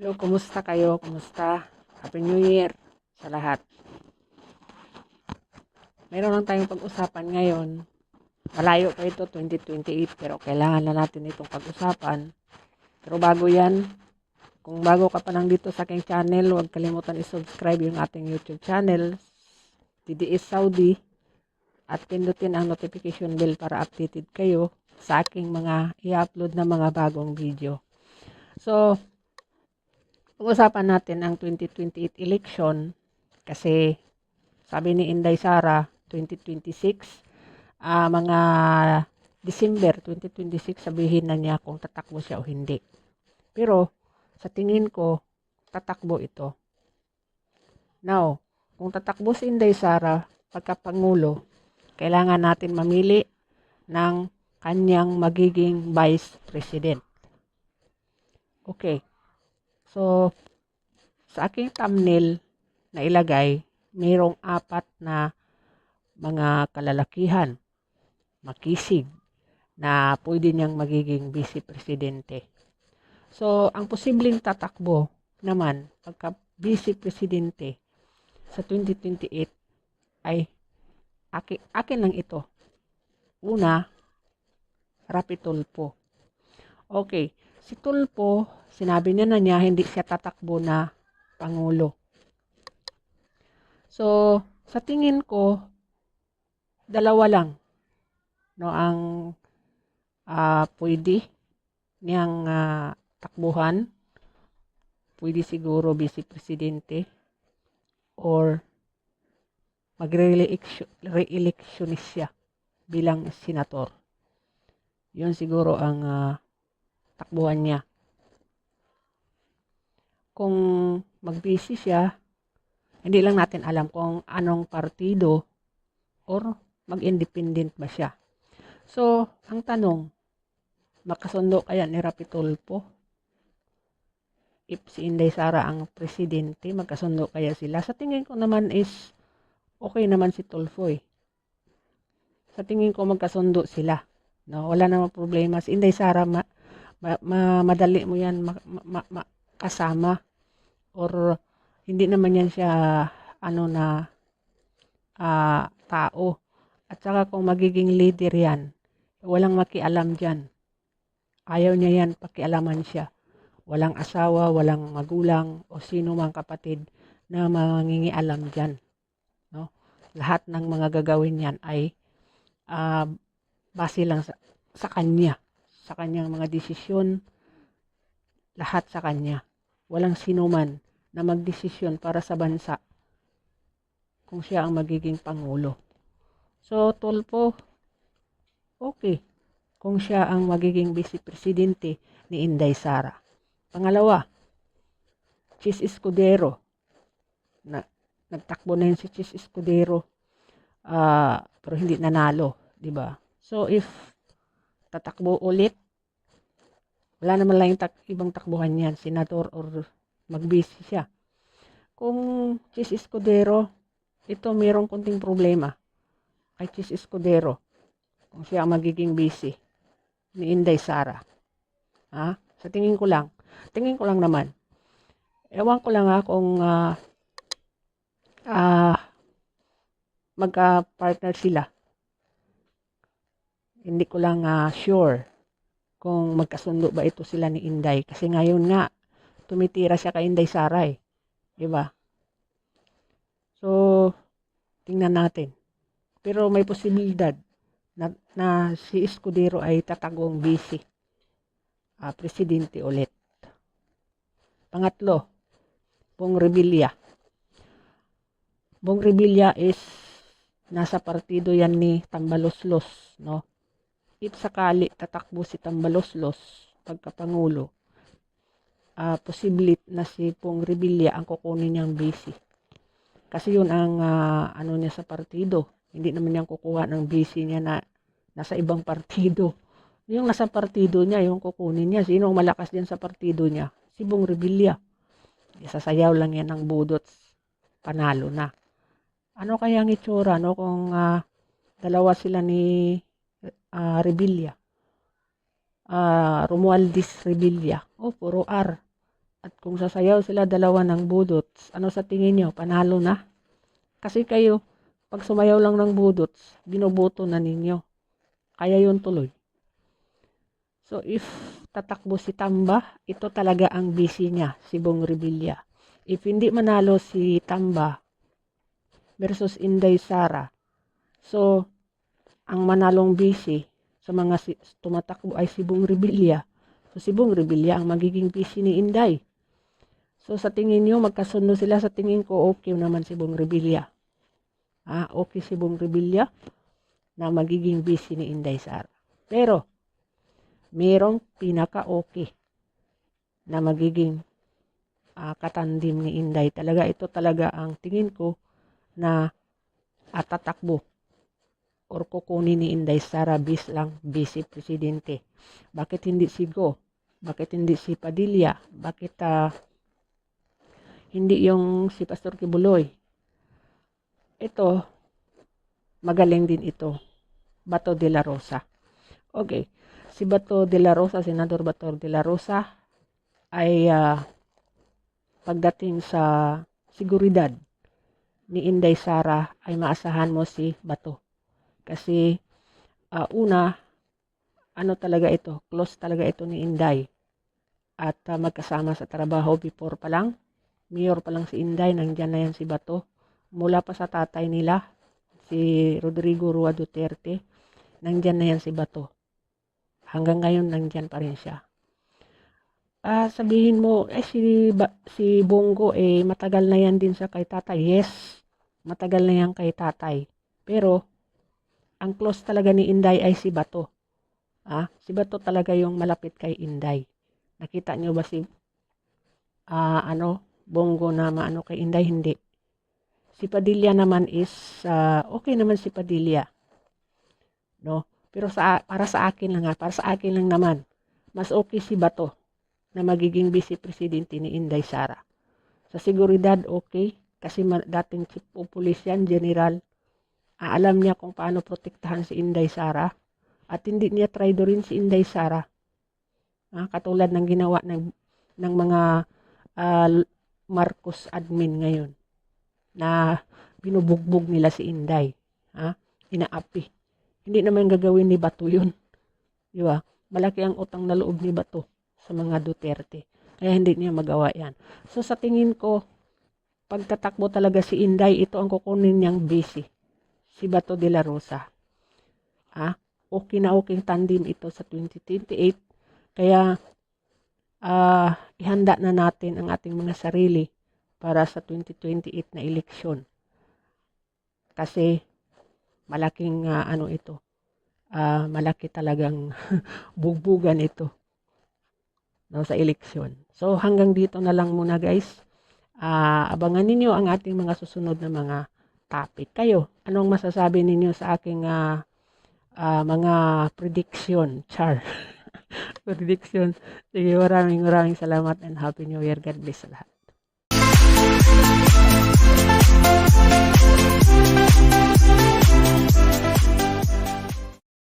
Hello, kumusta kayo? Kumusta? Happy New Year sa lahat. Meron lang tayong pag-usapan ngayon. Malayo pa ito, 2028, pero kailangan na natin itong pag-usapan. Pero bago yan, kung bago ka pa nang dito sa aking channel, huwag kalimutan i-subscribe yung ating YouTube channel, TDS Saudi, at pindutin ang notification bell para updated kayo sa aking mga i-upload na mga bagong video. So, pag-usapan natin ang 2028 election kasi sabi ni Inday Sara 2026 ah mga December 2026 sabihin na niya kung tatakbo siya o hindi. Pero sa tingin ko tatakbo ito. Now, kung tatakbo si Inday Sara pagkapangulo, kailangan natin mamili ng kanyang magiging vice president. Okay. So, sa aking thumbnail na ilagay, mayroong apat na mga kalalakihan, makisig, na pwede niyang magiging vice presidente. So, ang posibleng tatakbo naman pagka vice presidente sa 2028 ay akin, akin lang ito. Una, Rapi Tulfo. Okay, si Tulfo, sinabi niya na niya hindi siya tatakbo na pangulo. So, sa tingin ko, dalawa lang no ang ah, pwede niyang ah, takbuhan. Pwede siguro vice presidente or magre-electionist siya bilang senator. Yun siguro ang ah, takbuhan niya. Kung magbisi siya, hindi lang natin alam kung anong partido or mag-independent ba siya. So, ang tanong, makasundo kaya ni Rapi Tulfo? If si Inday Sara ang presidente, magkasundo kaya sila? Sa tingin ko naman is okay naman si Tulfo eh. Sa tingin ko magkasundo sila. No, wala namang problema. Si Inday Sara, ma, ma, ma- madali mo yan ma, ma, ma- kasama. Or hindi naman yan siya ano na ah, tao. At saka kung magiging leader yan, walang makialam dyan. Ayaw niya yan, pakialaman siya. Walang asawa, walang magulang, o sino mang kapatid na mangingialam dyan. No? Lahat ng mga gagawin yan ay ah, base lang sa, sa kanya. Sa kanyang mga desisyon, lahat sa kanya. Walang sino man na magdesisyon para sa bansa kung siya ang magiging pangulo. So, Tulpo, okay. Kung siya ang magiging vice presidente ni Inday Sara. Pangalawa, Chis Escudero. Na, nagtakbo na yun si Chis Escudero. ah pero hindi nanalo, di ba? So, if tatakbo ulit, wala naman lang yung tak- ibang takbuhan yan, senador or magbisi siya. Kung Chis Escudero, ito mayroong konting problema kay Chis Escudero kung siya ang magiging busy ni Inday Sara. Ha? Sa tingin ko lang. Tingin ko lang naman. Ewan ko lang ha kung ah ah, magka-partner sila. Hindi ko lang ah, sure kung magkasundo ba ito sila ni Inday. Kasi ngayon nga, tumitira siya kay Inday Sara eh. Diba? So, tingnan natin. Pero may posibilidad na, na si Escudero ay tatagong busy. Ah, presidente ulit. Pangatlo, Bong Revilla. Bong Revilla is nasa partido yan ni Tambaloslos, no? If sakali tatakbo si Tambaloslos pagkapangulo, ah posible na si Bong Revilla ang kukunin niyang busy. Kasi yun ang ah, ano niya sa partido. Hindi naman niyang kukuha ng busy niya na nasa ibang partido. Yung nasa partido niya, yung kukunin niya. Sino ang malakas din sa partido niya? Si Bong Revilla. Isasayaw lang yan ng budot. Panalo na. Ano kaya ang itsura, no? Kung ah, dalawa sila ni ah, Revilla. Ah, Romualdez Revilla. Oh, puro R. At kung sasayaw sila dalawa ng budots, ano sa tingin nyo? Panalo na? Kasi kayo, pag sumayaw lang ng budots, binoboto na ninyo. Kaya yun tuloy. So if tatakbo si Tamba, ito talaga ang busy niya, si Bong Revilla. If hindi manalo si Tamba versus Inday Sara, so ang manalong busy sa mga si, tumatakbo ay si Bong Revilla. So si Bong Revilla ang magiging busy ni Inday. So sa tingin nyo, magkasundo sila. Sa tingin ko, okay naman si Bong Revilla. Ah, okay si Bong Revilla na magiging busy ni Inday Sara. Pero, merong pinaka-okay na magiging ah, katandim ni Inday. Talaga, ito talaga ang tingin ko na at tatakbo or kukunin ni Inday Sara bis lang vice presidente. Bakit hindi si Go? Bakit hindi si Padilla? Bakit ah, hindi yung si Pastor Kibuloy? Ito, magaling din ito. Bato de la Rosa. Okay. Si Bato de la Rosa, Senador Bato de la Rosa, ay ah, pagdating sa seguridad ni Inday Sara ay maasahan mo si Bato. Kasi ah, una, ano talaga ito, close talaga ito ni Inday. At ah, magkasama sa trabaho before pa lang, mayor pa lang si Inday, nandyan na yan si Bato. Mula pa sa tatay nila, si Rodrigo Rua Duterte, nandyan na yan si Bato. Hanggang ngayon, nandyan pa rin siya. Ah, sabihin mo, eh si, ba, si Bongo, eh matagal na yan din sa kay tatay. Yes, matagal na yan kay tatay. Pero, ang close talaga ni Inday ay si Bato. Ah, si Bato talaga yung malapit kay Inday. Nakita niyo ba si ah, ano, Bongo na maano kay Inday? Hindi. Si Padilla naman is, ah, okay naman si Padilla. No? Pero sa, para sa akin lang ha, para sa akin lang naman, mas okay si Bato na magiging vice presidente ni Inday Sara. Sa seguridad, okay. Kasi dating chief of police yan, general. Ah, alam niya kung paano protektahan si Inday Sara. At hindi niya traitor rin si Inday Sara. Ah, katulad ng ginawa ng, ng mga ah, Marcos admin ngayon na binubugbog nila si Inday. Ha? Inaapi. Hindi naman gagawin ni Bato yun. Di ba? Malaki ang utang na loob ni Bato sa mga Duterte. Kaya hindi niya magawa yan. So sa tingin ko, pagtatakbo talaga si Inday, ito ang kukunin niyang busy. Si Bato de la Rosa. Ah, okay na okay tandem ito sa 2028. Kaya ah, ihanda na natin ang ating mga sarili para sa 2028 na eleksyon. Kasi malaking ah, ano ito. ah, malaki talagang bugbugan ito no, sa eleksyon. So hanggang dito na lang muna guys. Ah, abangan ninyo ang ating mga susunod na mga topic. Kayo, anong masasabi ninyo sa aking uh, uh, mga prediction? Char. prediction. Sige, maraming maraming salamat and Happy New Year. God bless sa lahat. Thank you.